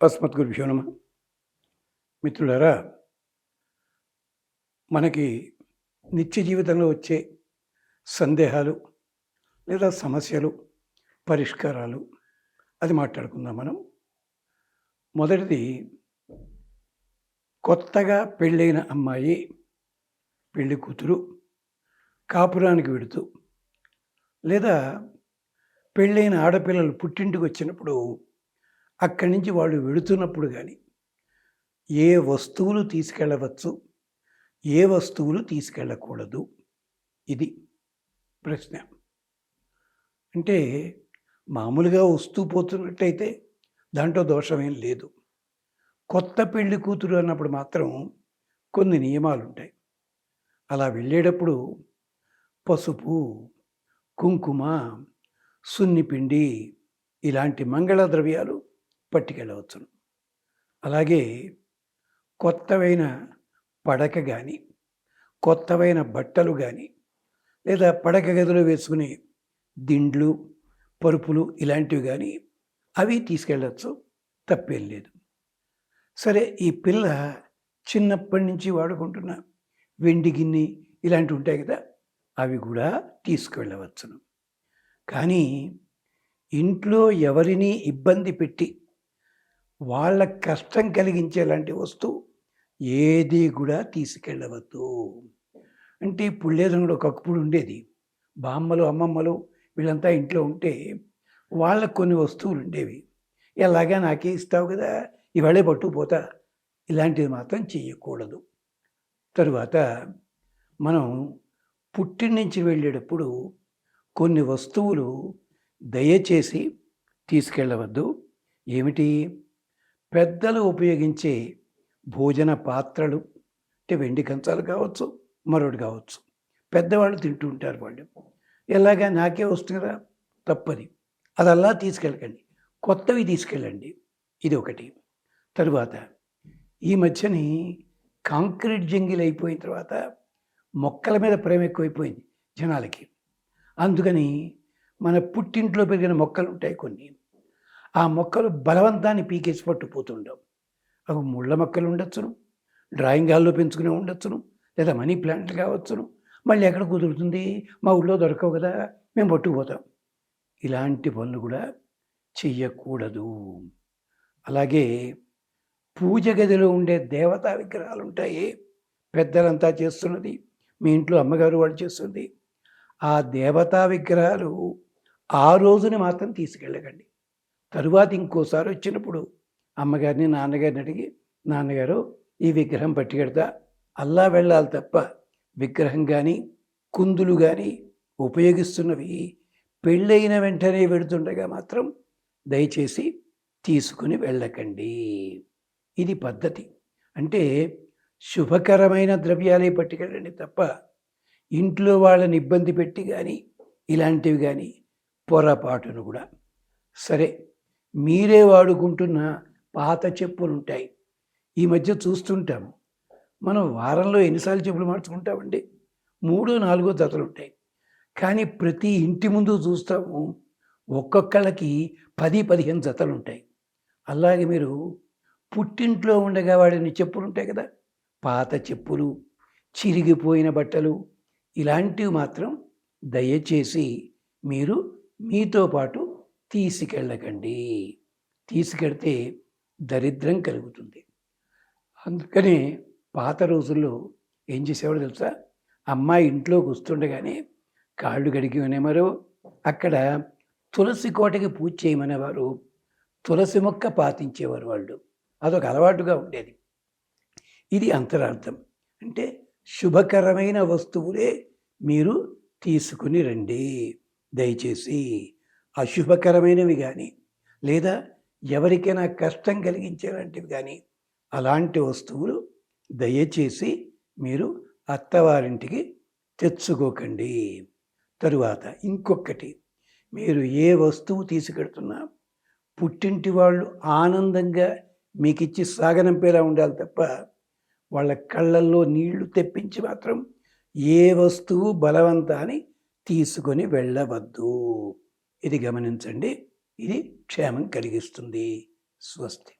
అస్మద్గురుభ్యో నమ. మిత్రులారా మనకి నిత్య జీవితంలో వచ్చే సందేహాలు లేదా సమస్యలు పరిష్కారాలు అది మాట్లాడుకుందాం మనం. మొదటిది కొత్తగా పెళ్ళైన అమ్మాయి పెళ్ళి కూతురు కాపురానికి వెడుతూ లేదా పెళ్ళైన ఆడపిల్లలు పుట్టింటికి వచ్చినప్పుడు అక్కడి నుంచి వాళ్ళు వెడుతున్నప్పుడు కానీ ఏ వస్తువులు తీసుకెళ్ళవచ్చు ఏ వస్తువులు తీసుకెళ్ళకూడదు ఇది ప్రశ్న. అంటే మామూలుగా వస్తూ పోతున్నట్టయితే దాంట్లో దోషమేం లేదు. కొత్త పెళ్ళి కూతురు అన్నప్పుడు మాత్రం కొన్ని నియమాలు ఉంటాయి అలా వెళ్ళేటప్పుడు పసుపు కుంకుమ సున్నిపిండి ఇలాంటి మంగళ ద్రవ్యాలు పట్టుకెళ్ళవచ్చును. అలాగే కొత్తవైన పడక కానీ కొత్తవైన బట్టలు కానీ లేదా పడక గదిలో వేసుకునే దిండ్లు పరుపులు ఇలాంటివి కానీ అవి తీసుకెళ్ళచ్చు. తప్పేం లేదు. సరే ఈ పిల్ల చిన్నప్పటి నుంచి వాడుకుంటున్న వెండి గిన్నె ఇలాంటివి ఉంటాయి కదా అవి కూడా తీసుకువెళ్ళవచ్చును కానీ ఇంట్లో ఎవరిని ఇబ్బంది పెట్టి వాళ్ళ కష్టం కలిగించేలాంటి వస్తువు ఏది కూడా తీసుకెళ్ళవద్దు. అంటే ఇప్పుడు కూడా ఒకప్పుడు ఉండేది. బామ్మలు అమ్మమ్మలు వీళ్ళంతా ఇంట్లో ఉంటే వాళ్ళకు కొన్ని వస్తువులు ఉండేవి. ఎలాగా నాకే ఇస్తావు కదా ఇవాళే పట్టుకుపోతా. ఇలాంటిది మాత్రం చేయకూడదు తరువాత మనం పుట్టిన నుంచి వెళ్ళేటప్పుడు కొన్ని వస్తువులు దయచేసి తీసుకెళ్ళవద్దు. ఏమిటి? పెద్దలు ఉపయోగించే భోజన పాత్రలు అంటే వెండి కంచాలు కావచ్చు మరొకటి కావచ్చు. పెద్దవాళ్ళు తింటూ ఉంటారు వాళ్ళు. ఎలాగా? నాకే వస్తుంది కదా తప్పది. అది అలా తీసుకెళ్ళకండి. కొత్తవి తీసుకెళ్ళండి. ఇది ఒకటి. తరువాత ఈ మధ్యని కాంక్రీట్ జంగిల్ అయిపోయిన తర్వాత మొక్కల మీద ప్రేమ ఎక్కువైపోయింది జనాలకి. అందుకని మన పుట్టింట్లో పెరిగిన మొక్కలు ఉంటాయి కొన్ని. ఆ మొక్కలు బలవంతాన్ని పీకేసి పట్టుపోతుండవు అవి ముళ్ళ మొక్కలు ఉండొచ్చును డ్రాయింగ్ హాల్లో పెంచుకునే ఉండొచ్చును లేదా మనీ ప్లాంట్లు కావచ్చును. మళ్ళీ ఎక్కడ కుదురుతుంది? మా ఊళ్ళో దొరకవు కదా మేము పట్టుకుపోతాం. ఇలాంటి పనులు కూడా చెయ్యకూడదు. అలాగే పూజ గదిలో ఉండే దేవతా విగ్రహాలు ఉంటాయి పెద్దలంతా చేస్తున్నది మీ ఇంట్లో అమ్మగారు వాళ్ళు చేస్తుంది ఆ దేవతా విగ్రహాలు ఆ రోజుని మాత్రం తీసుకెళ్ళకండి. తరువాత ఇంకోసారి వచ్చినప్పుడు అమ్మగారిని నాన్నగారిని అడిగి నాన్నగారు ఈ విగ్రహం పట్టుకెడతా. అల్లా వెళ్ళాలి తప్ప విగ్రహం కానీ కుందులు కానీ ఉపయోగిస్తున్నవి పెళ్ళైన వెంటనే వెడుతుండగా మాత్రం దయచేసి తీసుకుని వెళ్ళకండి. ఇది పద్ధతి. అంటే శుభకరమైన ద్రవ్యాలే పట్టుకెళ్ళండి తప్ప ఇంట్లో వాళ్ళని ఇబ్బంది పెట్టి కానీ ఇలాంటివి కానీ పొరపాటును కూడా. సరే మీరే వాడుకుంటున్న పాత చెప్పులు ఉంటాయి ఈ మధ్య చూస్తుంటాము. మనం వారంలో ఎన్నిసార్లు చెప్పులు మార్చుకుంటామండి? మూడో నాలుగో జతలు ఉంటాయి కానీ ప్రతి ఇంటి ముందు చూస్తాము ఒక్కొక్కళ్ళకి పది పదిహేను జతలు ఉంటాయి అలాగే మీరు పుట్టింట్లో ఉండగా వాడిని చెప్పులు ఉంటాయి కదా? పాత చెప్పులు చిరిగిపోయిన బట్టలు ఇలాంటివి మాత్రం దయచేసి మీరు మీతో పాటు తీసుకెళ్ళకండి. తీసుకెడితే దరిద్రం కలుగుతుంది. అందుకని పాత రోజుల్లో ఏం చేసేవాడు తెలుసా? అమ్మాయి ఇంట్లోకి వస్తుండగానే కాళ్ళు కడిగినేవారు అక్కడ తులసి కోటకి పూజ చేయమనేవారు తులసి మొక్క పాతించేవారు వాళ్ళు. అదొక అలవాటుగా ఉండేది. ఇది అంతరార్థం. అంటే శుభకరమైన వస్తువులే మీరు తీసుకుని రండి. దయచేసి అశుభకరమైనవి కానీ లేదా ఎవరికైనా కష్టం కలిగించేలాంటివి కానీ అలాంటి వస్తువులు దయచేసి మీరు అత్తవారింటికి తెచ్చుకోకండి. తరువాత ఇంకొకటి మీరు ఏ వస్తువు తీసుకెడుతున్నా పుట్టింటి వాళ్ళు ఆనందంగా మీకు ఇచ్చి సాగనంపేలా ఉండాలి తప్ప వాళ్ళ కళ్ళల్లో నీళ్ళు తెప్పించి మాత్రం ఏ వస్తువు బలవంతాన్ని తీసుకొని వెళ్ళవద్దు. ఇది గమనించండి. ఇది క్షేమం కలిగిస్తుంది. స్వస్తి.